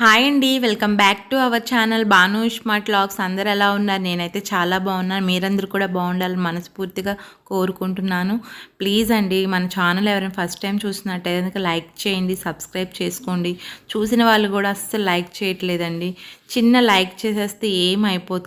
Hi అండి welcome back to our channel Banu smart logs అందరు ఎలా ఉన్నారు? నేనైతే చాలా బాగున్నాను. మీరందరూ కూడా బాగుండాలని మనస్ఫూర్తిగా కోరుకుంటున్నాను. ప్లీజ్ అండి మన ఛానల్ ఎవరైనా ఫస్ట్ టైం చూసినట్టయితే లైక్ చేయండి సబ్స్క్రైబ్ చేసుకోండి. చూసిన వాళ్ళు కూడా అస్సలు లైక్ చేయట్లేదండి. చిన్న లైక్ చేసేస్తే ఏం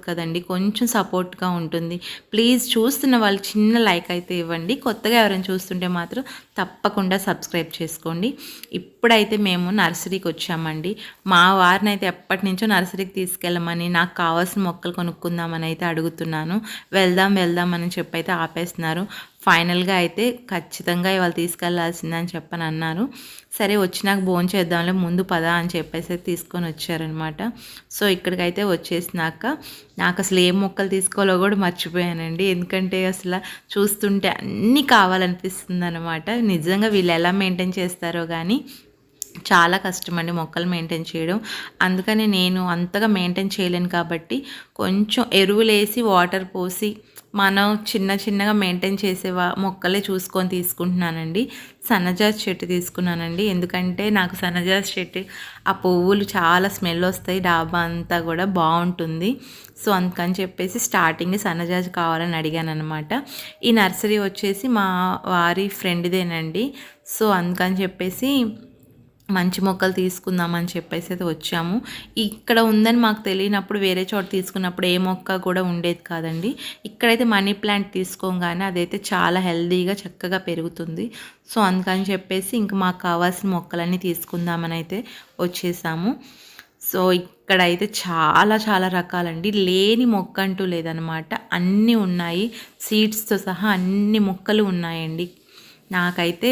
కదండి. కొంచెం సపోర్ట్గా ఉంటుంది. ప్లీజ్ చూస్తున్న వాళ్ళు చిన్న లైక్ అయితే ఇవ్వండి. కొత్తగా ఎవరైనా చూస్తుంటే మాత్రం తప్పకుండా సబ్స్క్రైబ్ చేసుకోండి. ఇప్పుడైతే మేము నర్సరీకి వచ్చామండి. మా వారిని అయితే ఎప్పటి నుంచో నర్సరీకి తీసుకెళ్ళమని నాకు కావాల్సిన మొక్కలు కొనుక్కుందామని అయితే అడుగుతున్నాను. వెళ్దాం వెళ్దాం అని చెప్పి అయితే ఆపేస్తున్నారు. ఫైనల్గా అయితే ఖచ్చితంగా ఇవాళ తీసుకెళ్ళాల్సిందని చెప్పని అన్నారు. సరే వచ్చినాక భోజనం చేద్దాంలే ముందు పదా అని చెప్పేసి తీసుకొని వచ్చారనమాట సో ఇక్కడికైతే వచ్చేసినాక నాకు అసలు ఏ మొక్కలు తీసుకోవాలో కూడా మర్చిపోయానండి. ఎందుకంటే అసలు చూస్తుంటే అన్నీ కావాలనిపిస్తుంది అనమాట నిజంగా వీళ్ళు ఎలా మెయింటైన్ చేస్తారో కానీ చాలా కష్టం అండి మొక్కలు మెయింటైన్ చేయడం. అందుకని నేను అంతగా మెయింటైన్ చేయలేను కాబట్టి కొంచెం ఎరువులు వేసి వాటర్ పోసి మనం చిన్న చిన్నగా మెయింటైన్ చేసే మొక్కలే చూసుకొని తీసుకుంటున్నానండి. సన్నజాజ్ చెట్టు తీసుకున్నానండి. ఎందుకంటే నాకు సన్నజాజ్ చెట్టు ఆ పువ్వులు చాలా స్మెల్ వస్తాయి. డాబా అంతా కూడా బాగుంటుంది. సో అందుకని చెప్పేసి స్టార్టింగ్ సన్నజాజ్ కావాలని అడిగాను అనమాట ఈ నర్సరీ వచ్చేసి మా వారి ఫ్రెండ్దేనండి సో అందుకని చెప్పేసి మంచి మొక్కలు తీసుకుందామని చెప్పేసి అయితే వచ్చాము. ఇక్కడ ఉందని మాకు తెలియనప్పుడు వేరే చోట తీసుకున్నప్పుడు ఏ మొక్క కూడా ఉండేది కాదండి. ఇక్కడైతే మనీ ప్లాంట్ తీసుకోగానే అదైతే చాలా హెల్దీగా చక్కగా పెరుగుతుంది. సో అందుకని చెప్పేసి ఇంక మాకు కావాల్సిన మొక్కలన్నీ తీసుకుందామని అయితే వచ్చేసాము. సో ఇక్కడైతే చాలా చాలా రకాలండి. లేని మొక్క అంటూ లేదనమాట. అన్నీ ఉన్నాయి. సీడ్స్తో సహా అన్ని మొక్కలు ఉన్నాయండి. నాకైతే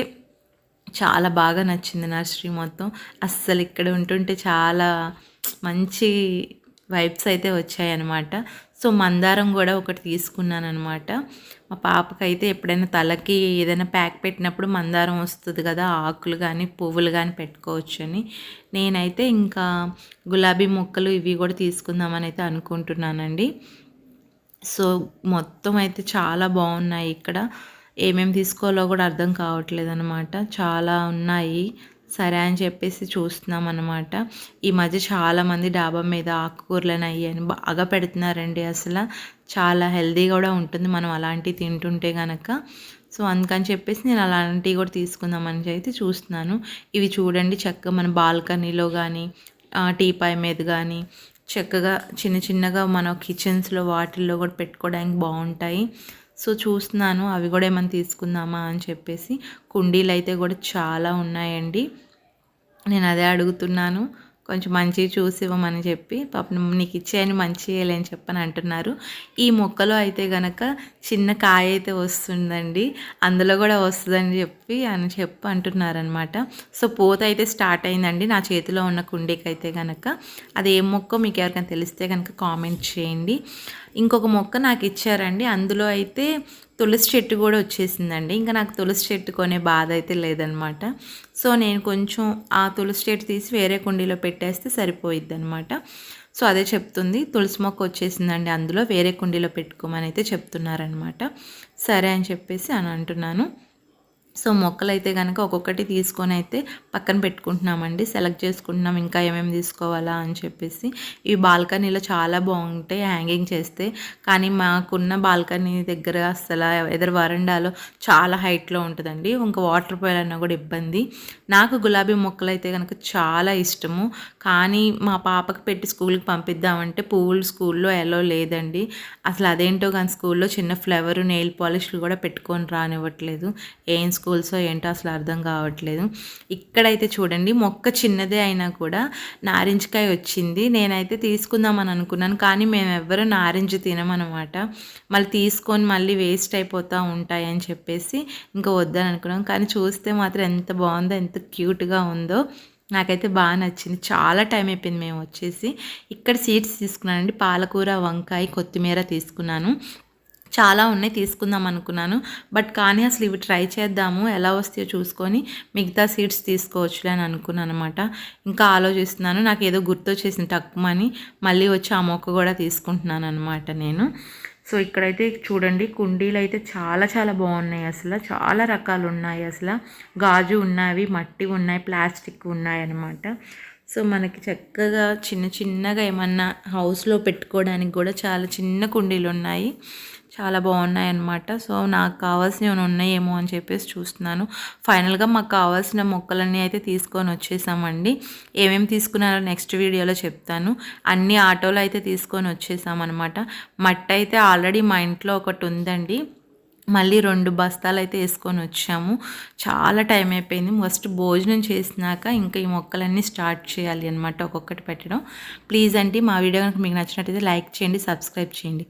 చాలా బాగా నచ్చింది నర్సరీ మొత్తం. అస్సలు ఇక్కడ ఉంటుంటే చాలా మంచి వైబ్స్ అయితే వచ్చాయన్నమాట. సో మందారం కూడా ఒకటి తీసుకున్నాను అనమాట మా పాపకైతే ఎప్పుడైనా తలకి ఏదైనా ప్యాక్ పెట్టినప్పుడు మందారం వస్తుంది కదా ఆకులు కానీ పువ్వులు కానీ పెట్టుకోవచ్చు అని. నేనైతే ఇంకా గులాబీ మొక్కలు ఇవి కూడా తీసుకుందామని అయితే అనుకుంటున్నానండి. సో మొత్తం అయితే చాలా బాగున్నాయి ఇక్కడ. ఏమేమి తీసుకోవాలో కూడా అర్థం కావట్లేదు అనమాట చాలా ఉన్నాయి. సరే అని చెప్పేసి చూస్తున్నాం అనమాట ఈ మధ్య చాలామంది డాబా మీద ఆకుకూరలను అయ్యాయని బాగా పెడుతున్నారండి అసలు. చాలా హెల్దీ కూడా ఉంటుంది మనం అలాంటివి తింటుంటే కనుక సో అందుకని చెప్పేసి నేను అలాంటివి కూడా తీసుకుందామని అయితే చూస్తున్నాను. ఇవి చూడండి చక్కగా మన బాల్కనీలో కానీ టీపాయ్ మీద కానీ చక్కగా చిన్న చిన్నగా మన కిచెన్స్లో వాటిల్లో కూడా పెట్టుకోవడానికి బాగుంటాయి. సో చూస్తున్నాను అవి కూడా ఏమైనా తీసుకుందామా అని చెప్పేసి. కుండీలు అయితే కూడా చాలా ఉన్నాయండి. నేను అదే అడుగుతున్నాను. కొంచెం మంచిగా చూసి ఇవ్వమని చెప్పి పాపం నీకు ఇచ్చేయని మంచి లేని చెప్పని అంటున్నారు. ఈ మొక్కలో అయితే గనక చిన్న కాయ అయితే వస్తుందండి. అందులో కూడా వస్తుందని చెప్పి అని చెప్పి అంటున్నారనమాట సో పూత అయితే స్టార్ట్ అయిందండి. నా చేతిలో ఉన్న కుండీకి అయితే కనుక అది ఏ మొక్క మీకు ఎవరికైనా తెలిస్తే కనుక కామెంట్ చేయండి. ఇంకొక మొక్క నాకు ఇచ్చారండి. అందులో అయితే తులసి చెట్టు కూడా వచ్చేసిందండి. ఇంకా నాకు తులసి చెట్టు కొనే బాధ అయితే లేదనమాట. సో నేను కొంచెం ఆ తులసి చెట్టు తీసి వేరే కుండీలో పెట్టేస్తే సరిపోయిద్ది అనమాట సో అదే చెప్తుంది. తులసి మొక్క వచ్చేసిందండి అందులో వేరే కుండీలో పెట్టుకోమని అయితే చెప్తున్నారనమాట. సరే అని చెప్పేసి అని అంటున్నాను. సో మొక్కలు అయితే కనుక ఒక్కొక్కటి తీసుకొని అయితే పక్కన పెట్టుకుంటున్నామండి. సెలెక్ట్ చేసుకుంటున్నాం. ఇంకా ఏమేమి తీసుకోవాలా అని చెప్పేసి. ఈ బాల్కనీలో చాలా బాగుంటాయి హ్యాంగింగ్ చేస్తే. కానీ మాకున్న బాల్కనీ దగ్గర అసలు ఎదురు వరండాలో చాలా హైట్లో ఉంటుందండి. ఇంకా వాటర్ పోయాలన్నా కూడా ఇబ్బంది. నాకు గులాబీ మొక్కలు అయితే కనుక చాలా ఇష్టము. కానీ మా పాపకి పెట్టి స్కూల్కి పంపిద్దామంటే పువ్వులు స్కూల్లో ఎలా లేదండి. అసలు అదేంటో కానీ స్కూల్లో చిన్న ఫ్లవర్ నెయిల్ పాలిష్లు కూడా పెట్టుకొని రానివ్వట్లేదు. ఏం తీసుకోవాల్సో ఏంటో అసలు అర్థం కావట్లేదు. ఇక్కడైతే చూడండి మొక్క చిన్నదే అయినా కూడా నారింజకాయ వచ్చింది. నేనైతే తీసుకుందామని అనుకున్నాను కానీ మేము ఎవ్వరూ నారింజ తినమనమాట మళ్ళీ తీసుకొని మళ్ళీ వేస్ట్ అయిపోతూ ఉంటాయని చెప్పేసి ఇంకా వద్దని అనుకున్నాం. కానీ చూస్తే మాత్రం ఎంత బాగుందో ఎంత క్యూట్గా ఉందో నాకైతే బాగా నచ్చింది. చాలా టైం అయిపోయింది మేము వచ్చేసి. ఇక్కడ సీడ్స్ తీసుకున్నానండి పాలకూర వంకాయ కొత్తిమీర తీసుకున్నాను. చాలా ఉన్నాయి తీసుకుందాం అనుకున్నాను. బట్ కానీ అసలు ఇవి ట్రై చేద్దాము. ఎలా వస్తాయో చూసుకొని మిగతా సీడ్స్ తీసుకోవచ్చులే అని అనుకున్నాను అనమాట ఇంకా ఆలోచిస్తున్నాను. నాకు ఏదో గుర్తొచ్చేసింది తక్కువని మళ్ళీ వచ్చి ఆ మొక్క కూడా తీసుకుంటున్నాను అనమాట నేను. సో ఇక్కడైతే చూడండి కుండీలు అయితే చాలా చాలా బాగున్నాయి అసలు. చాలా రకాలు ఉన్నాయి అసలు. గాజు ఉన్నవి మట్టి ఉన్నాయి ప్లాస్టిక్ ఉన్నాయి అనమాట సో మనకి చక్కగా చిన్న చిన్నగా ఏమన్నా హౌస్లో పెట్టుకోవడానికి కూడా చాలా చిన్న కుండీలు ఉన్నాయి. చాలా బాగున్నాయి అన్నమాట సో నాకు కావాల్సినవి ఉన్నాయేమో అని చెప్పేసి చూస్తున్నాను. ఫైనల్గా మాకు కావాల్సిన మొక్కలన్నీ అయితే తీసుకొని వచ్చేసామండి. ఏమేమి తీసుకున్నారో నెక్స్ట్ వీడియోలో చెప్తాను. అన్ని ఆటోలో అయితే తీసుకొని వచ్చేసామన్నమాట. మట్టి అయితే ఆల్రెడీ మా ఇంట్లో ఒకటి ఉందండి. మళ్ళీ రెండు బస్తాలు అయితే వేసుకొని వచ్చాము. చాలా టైం అయిపోయింది. ఫస్ట్ భోజనం చేసినాక ఇంకా ఈ మొక్కలన్నీ స్టార్ట్ చేయాలి అనమాట ఒక్కొక్కటి పెట్టడం. ప్లీజ్ అండి మా వీడియో కనుక మీకు నచ్చినట్టయితే లైక్ చేయండి సబ్స్క్రైబ్ చేయండి.